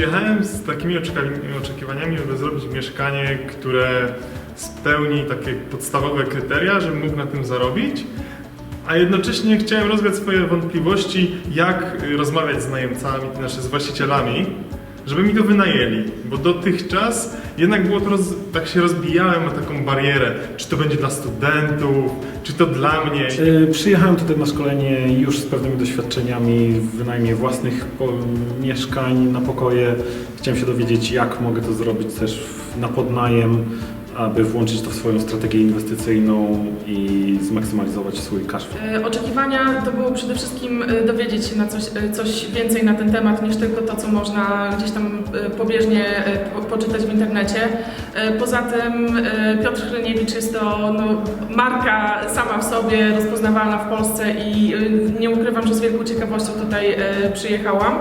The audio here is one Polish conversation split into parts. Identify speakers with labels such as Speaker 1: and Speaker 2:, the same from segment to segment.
Speaker 1: Przyjechałem z takimi oczekiwaniami, żeby zrobić mieszkanie, które spełni takie podstawowe kryteria, żebym mógł na tym zarobić, a jednocześnie chciałem rozwiać swoje wątpliwości, jak rozmawiać z najemcami, znaczy z właścicielami, żeby mi to wynajęli, bo dotychczas jednak było to, roz, tak się rozbijałem o taką barierę, czy to będzie dla studentów, czy to dla mnie.
Speaker 2: E, Przyjechałem tutaj na szkolenie już z pewnymi doświadczeniami w wynajmie własnych mieszkań na pokoje. Chciałem się dowiedzieć, jak mogę to zrobić też na podnajem, aby włączyć to w swoją strategię inwestycyjną i zmaksymalizować swój cash.
Speaker 3: E, Oczekiwania to było przede wszystkim e, dowiedzieć się na coś, e, coś więcej na ten temat niż tylko to, co można gdzieś tam pobieżnie po- poczytać w internecie. Poza tym Piotr Hryniewicz jest to no, marka sama w sobie, rozpoznawalna w Polsce i nie ukrywam, że z wielką ciekawością tutaj przyjechałam.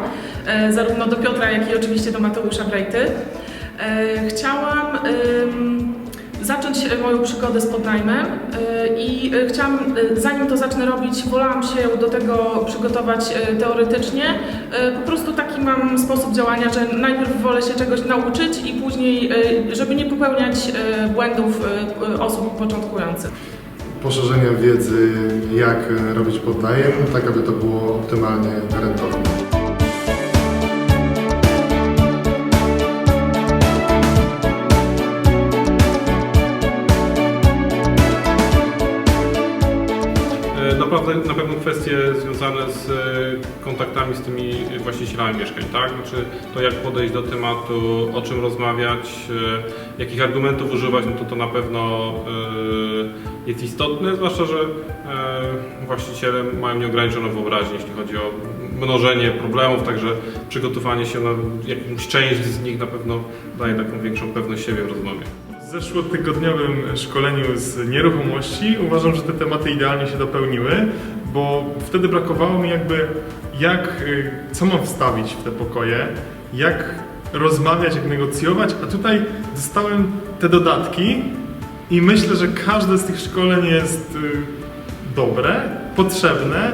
Speaker 3: Zarówno do Piotra, jak i oczywiście do Mateusza Brejty. Chciałam zacząć moją przygodę z podnajmem e, i e, chciałam, e, zanim to zacznę robić, wolałam się do tego przygotować teoretycznie. Po prostu taki mam sposób działania, że najpierw wolę się czegoś nauczyć i później, żeby nie popełniać błędów osób początkujących.
Speaker 4: poszerzenia wiedzy, jak robić podnajem, tak aby to było optymalnie rentowne.
Speaker 5: Na pewno kwestie związane z e, kontaktami z tymi właścicielami mieszkań, tak? Znaczy to jak podejść do tematu, o czym rozmawiać, e, jakich argumentów używać, no to to na pewno e, jest istotne, zwłaszcza, że właściciele mają nieograniczoną wyobraźnię, jeśli chodzi o mnożenie problemów, także przygotowanie się na jakąś część z nich na pewno daje taką większą pewność siebie w rozmowie.
Speaker 1: Zeszłotygodniowym szkoleniu z nieruchomości uważam, że te tematy idealnie się dopełniły, bo wtedy brakowało mi jakby jak, y, co mam wstawić w te pokoje, jak rozmawiać, jak negocjować, a tutaj dostałem te dodatki i myślę, że każde z tych szkoleń jest y, dobre, potrzebne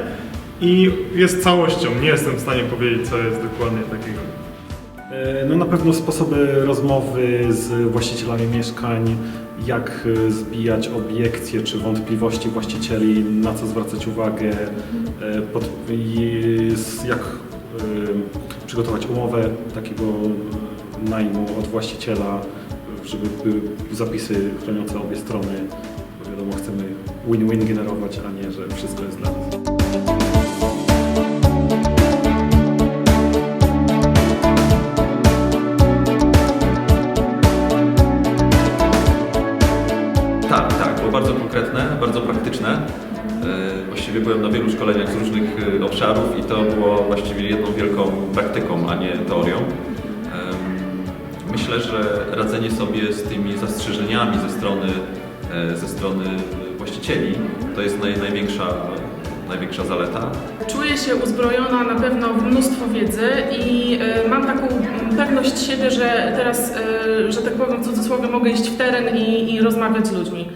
Speaker 1: i jest całością. Nie jestem w stanie powiedzieć, co jest dokładnie takiego.
Speaker 2: E, No na pewno sposoby rozmowy z właścicielami mieszkań, jak e, zbijać obiekcje czy wątpliwości właścicieli, na co zwracać uwagę, e, pod, jak przygotować umowę takiego najmu od właściciela, żeby były zapisy chroniące obie strony. Bo wiadomo, chcemy win-win generować, a nie, że wszystko jest dla
Speaker 6: bardzo konkretne, bardzo praktyczne. E, Właściwie byłem na wielu szkoleniach z różnych e, obszarów i to było właściwie jedną wielką praktyką, a nie teorią. Myślę, że radzenie sobie z tymi zastrzeżeniami ze strony, e, ze strony właścicieli to jest naj, największa, największa zaleta.
Speaker 3: Czuję się uzbrojona na pewno w mnóstwo wiedzy i mam taką pewność siebie, że teraz, że tak powiem w cudzysłowie, mogę iść w teren i, i rozmawiać z ludźmi.